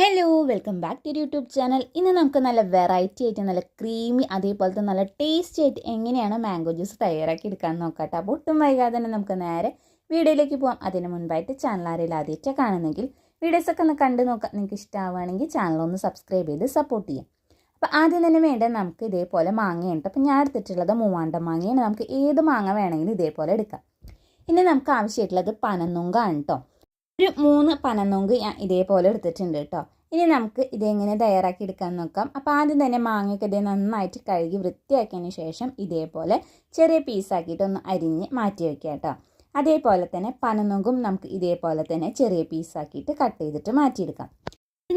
Hello welcome back to YouTube channel ഇന്ന് നമുക്ക് നല്ല വെറൈറ്റി ആയിട്ട് നല്ല ക്രീമി അതേപോലത്തെ നല്ല ടേസ്റ്റി ആയിട്ട് എങ്ങനെയാണ് മാംഗോ ജ്യൂസ് തയ്യാറാക്കി എടുക്കാൻ നോക്കട്ടെ. അപ്പോൾ ഒട്ടും വൈകാതെ തന്നെ നമുക്ക് നേരെ വീഡിയോയിലേക്ക് പോകാം അതിന് മുൻപായിട്ട് ചാനൽ ആരെങ്കിലും ആദ്യമായിട്ട് കാണുന്നെങ്കിൽ വീഡിയോസൊക്കെ ഒന്ന് കണ്ടു നോക്കാം. നിങ്ങൾക്ക് ഇഷ്ടമാവുകയാണെങ്കിൽ ചാനൽ ഒന്ന് സബ്സ്ക്രൈബ് ചെയ്ത് സപ്പോർട്ട് ചെയ്യാം. അപ്പോൾ ആദ്യം തന്നെ വേണ്ടത് നമുക്ക് ഇതേപോലെ മാങ്ങയുണ്ട് അപ്പോൾ ഞാൻ എടുത്തിട്ടുള്ളത് മൂവാണ്ട മാങ്ങയാണ്. നമുക്ക് ഏത് മാങ്ങ വേണമെങ്കിലും ഇതേപോലെ എടുക്കാം. ഇനി നമുക്ക് ആവശ്യമായിട്ടുള്ളത് പനന്നുങ്കാണ് കേട്ടോ ഒരു മൂന്ന് പനനൊങ്ക് ഞാൻ ഇതേപോലെ എടുത്തിട്ടുണ്ട് കേട്ടോ ഇനി നമുക്ക് ഇതെങ്ങനെ തയ്യാറാക്കി എടുക്കാൻ നോക്കാം. അപ്പോൾ ആദ്യം തന്നെ മാങ്ങയൊക്കെ ഇതേ നന്നായിട്ട് കഴുകി വൃത്തിയാക്കിയതിന് ശേഷം ഇതേപോലെ ചെറിയ പീസാക്കിയിട്ട് ഒന്ന് അരിഞ്ഞ് മാറ്റി വയ്ക്കുക കേട്ടോ അതേപോലെ തന്നെ പനനൊങ്കും നമുക്ക് ഇതേപോലെ തന്നെ ചെറിയ പീസാക്കിയിട്ട് കട്ട് ചെയ്തിട്ട് മാറ്റിയെടുക്കാം.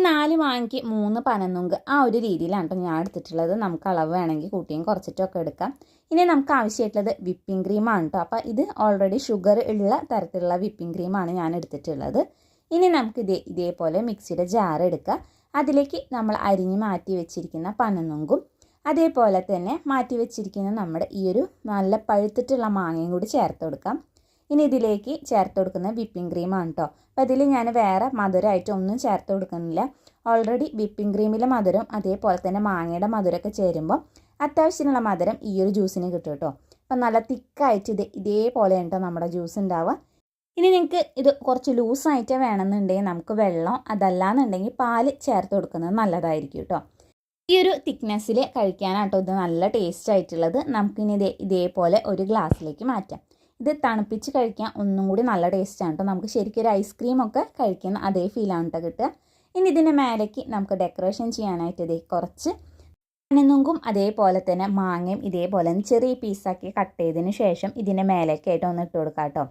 നാല് വാങ്ങിക്ക് മൂന്ന് പനന്നുങ്ക് ആ ഒരു രീതിയിലാണ് കേട്ടോ ഞാൻ എടുത്തിട്ടുള്ളത്. നമുക്ക് അളവ് വേണമെങ്കിൽ കൂട്ടിയും കുറച്ചിട്ടൊക്കെ എടുക്കാം. ഇനി നമുക്ക് ആവശ്യമായിട്ടുള്ളത് വിപ്പിംഗ് ക്രീമാണ് കേട്ടോ അപ്പോൾ ഇത് ഓൾറെഡി ഷുഗർ ഉള്ള തരത്തിലുള്ള വിപ്പിംഗ് ക്രീമാണ് ഞാൻ എടുത്തിട്ടുള്ളത്. ഇനി നമുക്ക് ഇതേ ഇതേപോലെ മിക്സിയുടെ ജാർ എടുക്കുക അതിലേക്ക് നമ്മൾ അരിഞ്ഞ് മാറ്റി വെച്ചിരിക്കുന്ന പനന്നുങ്കും അതേപോലെ തന്നെ മാറ്റി വെച്ചിരിക്കുന്ന നമ്മുടെ ഈ ഒരു നല്ല പഴുത്തിട്ടുള്ള മാങ്ങയും കൂടി ചേർത്ത് കൊടുക്കാം. ഇനി ഇതിലേക്ക് ചേർത്ത് കൊടുക്കുന്ന വിപ്പിംഗ് ക്രീമാണ് കേട്ടോ അപ്പോൾ ഇതിൽ ഞാൻ വേറെ മധുരമായിട്ട് ഒന്നും ചേർത്ത് കൊടുക്കുന്നില്ല. ഓൾറെഡി വിപ്പിംഗ് ക്രീമിലെ മധുരം അതേപോലെ തന്നെ മാങ്ങയുടെ മധുരമൊക്കെ ചേരുമ്പോൾ അത്യാവശ്യത്തിനുള്ള മധുരം ഈ ഒരു ജ്യൂസിന് കിട്ടും കേട്ടോ അപ്പം നല്ല തിക്കായിട്ട് ഇത് ഇതേപോലെ കേട്ടോ നമ്മുടെ ജ്യൂസ് ഉണ്ടാവുക. ഇനി നിങ്ങൾക്ക് ഇത് കുറച്ച് ലൂസായിട്ട് വേണമെന്നുണ്ടെങ്കിൽ നമുക്ക് വെള്ളം അതല്ലാന്നുണ്ടെങ്കിൽ പാൽ ചേർത്ത് കൊടുക്കുന്നത് നല്ലതായിരിക്കും കേട്ടോ ഈ ഒരു തിക്നെസ്സിൽ കഴിക്കാനാട്ടോ ഇത് നല്ല ടേസ്റ്റ് ആയിട്ടുള്ളത്. നമുക്കിനി ഇതേ ഇതേപോലെ ഒരു ഗ്ലാസ്സിലേക്ക് മാറ്റാം. ഇത് തണുപ്പിച്ച് കഴിക്കാൻ ഒന്നും കൂടി നല്ല ടേസ്റ്റാണ് കേട്ടോ നമുക്ക് ശരിക്കും ഒരു ഐസ്ക്രീം ഒക്കെ കഴിക്കുന്ന അതേ ഫീലാണ് കേട്ടോ കിട്ടുക. ഇനി ഇതിന്റെ മേലേക്ക് നമുക്ക് ഡെക്കറേഷൻ ചെയ്യാനായിട്ട് ഇതേ കുറച്ച് പനനുങ്കും അതേപോലെ തന്നെ മാങ്ങയും ഇതേപോലെ ചെറിയ പീസാക്കി കട്ട് ചെയ്തതിന് ശേഷം ഇതിന്റെ മേലേക്കായിട്ട് ഒന്ന് ഇട്ട് കൊടുക്കാം കേട്ടോ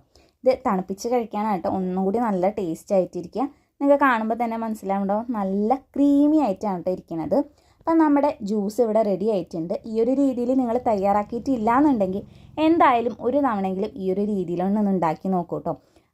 ഇത് തണുപ്പിച്ച് കഴിക്കാനായിട്ട് ഒന്നും കൂടി നല്ല ടേസ്റ്റ് ആയിട്ടിരിക്കുക. നിങ്ങൾക്ക് കാണുമ്പോൾ തന്നെ മനസ്സിലാവുണ്ടോ നല്ല ക്രീമി ആയിട്ടാണ് കേട്ടോ ഇരിക്കുന്നത് അപ്പം നമ്മുടെ ജ്യൂസ് ഇവിടെ റെഡി ആയിട്ടുണ്ട്. ഈ ഒരു രീതിയിൽ നിങ്ങൾ തയ്യാറാക്കിയിട്ടില്ല എന്നുണ്ടെങ്കിൽ എന്തായാലും ഒരു തവണയെങ്കിലും ഈ ഒരു രീതിയിലൊന്ന് ഉണ്ടാക്കി നോക്കൂ കേട്ടോ.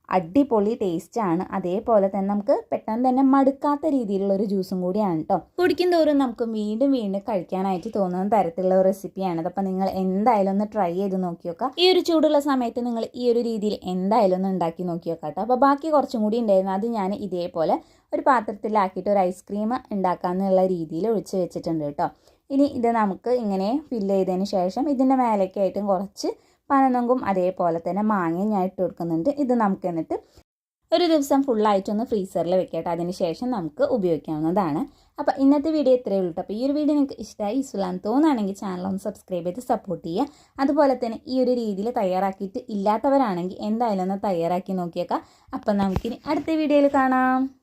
അടിപൊളി ടേസ്റ്റ് ആണ്. അതേപോലെ തന്നെ നമുക്ക് പെട്ടെന്ന് തന്നെ മടുക്കാത്ത രീതിയിലുള്ള ഒരു ജ്യൂസും കൂടിയാണ് കേട്ടോ കുടിക്കും തോറും നമുക്ക് വീണ്ടും വീണ്ടും കഴിക്കാനായിട്ട് തോന്നുന്ന തരത്തിലുള്ള ഒരു റെസിപ്പിയാണ് അപ്പോൾ നിങ്ങൾ എന്തായാലും ഒന്ന് ട്രൈ ചെയ്ത് നോക്കി നോക്കാം ഈ ഒരു ചൂടുള്ള സമയത്ത് നിങ്ങൾ ഈ ഒരു രീതിയിൽ എന്തായാലും ഒന്ന് ഉണ്ടാക്കി നോക്കി നോക്കാം കേട്ടോ അപ്പോൾ ബാക്കി കുറച്ചും കൂടി ഉണ്ടായിരുന്നു. അത് ഞാൻ ഇതേപോലെ ഒരു പാത്രത്തിലാക്കിയിട്ട് ഒരു ഐസ്ക്രീം ഉണ്ടാക്കാമെന്നുള്ള രീതിയിൽ ഒഴിച്ച് വെച്ചിട്ടുണ്ട് കേട്ടോ ഇനി ഇത് നമുക്ക് ഇങ്ങനെ ഫില്ല് ചെയ്തതിന് ശേഷം ഇതിന്റെ മേലേക്കായിട്ടും കുറച്ച് പനനൊങ്കും അതേപോലെ തന്നെ മാങ്ങയും ഞാൻ ഇട്ട് കൊടുക്കുന്നുണ്ട്. ഇത് നമുക്ക് എന്നിട്ട് ഒരു ദിവസം ഫുള്ളായിട്ടൊന്ന് ഫ്രീസറിൽ വെക്കട്ടെ. അതിന് ശേഷം നമുക്ക് ഉപയോഗിക്കാവുന്നതാണ്. അപ്പോൾ ഇന്നത്തെ വീഡിയോ ഇത്രയേ ഉള്ളൂ അപ്പോൾ ഈ ഒരു വീഡിയോ നിങ്ങൾക്ക് ഇഷ്ടമായി ഇസ്ലാം തോന്നുകയാണെങ്കിൽ ചാനൽ ഒന്ന് സബ്സ്ക്രൈബ് ചെയ്ത് സപ്പോർട്ട് ചെയ്യുക. അതുപോലെ തന്നെ ഈ ഒരു രീതിയിൽ തയ്യാറാക്കിയിട്ട് ഇല്ലാത്തവരാണെങ്കിൽ എന്തായാലും ഒന്ന് തയ്യാറാക്കി നോക്കിയേക്കാം. അപ്പം നമുക്കിനി അടുത്ത വീഡിയോയിൽ കാണാം.